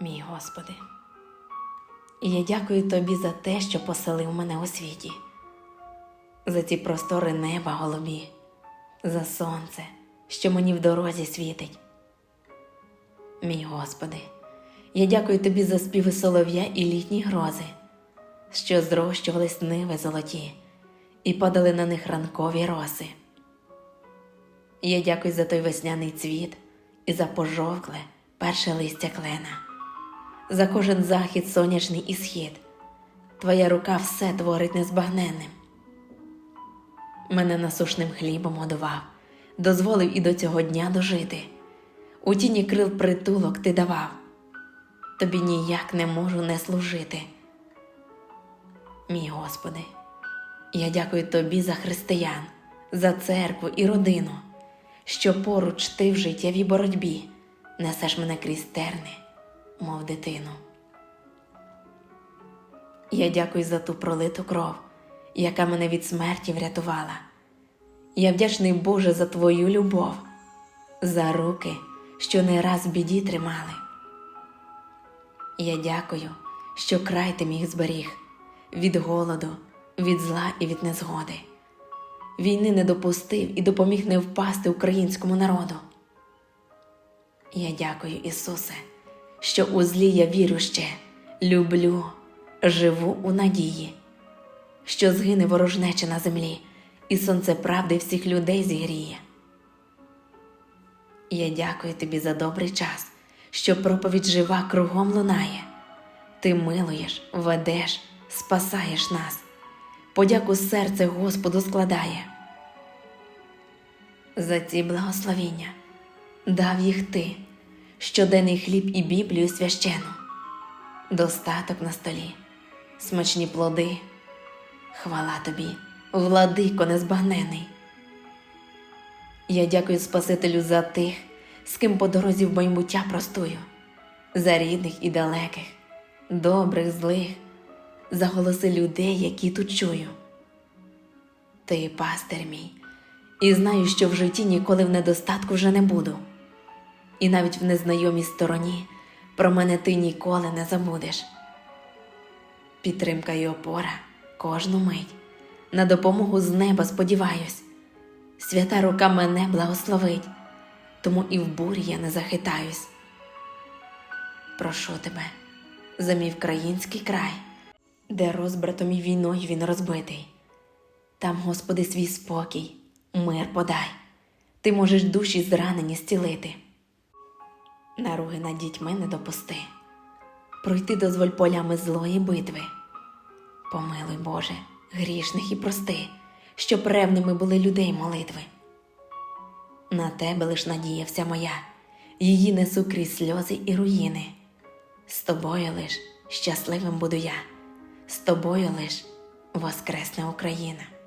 мій Господи. І я дякую Тобі за те, що поселив мене у світі, за ці простори неба голубі, за сонце, що мені в дорозі світить. Мій Господи, я дякую Тобі за співи солов'я і літні грози, що зрощувались ниви золоті і падали на них ранкові роси. Я дякую за той весняний цвіт і за пожовкле перше листя клена, за кожен захід сонячний і схід. Твоя рука все творить незбагненним. Мене насушним хлібом годував, дозволив і до цього дня дожити. У тіні крил притулок ти давав, тобі ніяк не можу не служити. Мій Господи, я дякую Тобі за християн, за церкву і родину, що поруч ти в життєвій боротьбі несеш мене крізь терни, мов дитину. Я дякую за ту пролиту кров, яка мене від смерті врятувала. Я вдячний Боже за Твою любов, за руки, що не раз біді тримали. Я дякую, що край ти міг зберіг від голоду, від зла і від незгоди. Війни не допустив і допоміг не впасти українському народу. Я дякую, Ісусе, що у злі я вірю ще, люблю, живу у надії, що згине ворожнеча на землі, і сонце правди всіх людей зігріє. Я дякую тобі за добрий час, що проповідь жива кругом лунає. Ти милуєш, ведеш, спасаєш нас. Подяку серце Господу складає. За ці благословіння дав їх ти, щоденний хліб і Біблію священу, достаток на столі, смачні плоди. Хвала тобі, владико незбагнений. Я дякую Спасителю за тих, з ким по дорозі в майбуття простую, за рідних і далеких, добрих, злих, за голоси людей, які тут чую. Ти пастир мій, і знаю, що в житті ніколи в недостатку вже не буду. І навіть в незнайомій стороні про мене ти ніколи не забудеш. Підтримка і опора кожну мить, на допомогу з неба сподіваюсь. Свята рука мене благословить, тому і в бурі я не захитаюсь. Прошу тебе за мій український край, де розбратом і війною він розбитий. Там, Господи, свій спокій, мир подай, ти можеш душі зранені зцілити. Наруги над дітьми не допусти, пройти дозволь полями злої битви. Помилуй, Боже, грішних і прости, щоб ревними були людей молитви. На тебе лиш надія вся моя, її несу крізь сльози і руїни. З тобою лиш щасливим буду я, з тобою лиш воскресне Україна.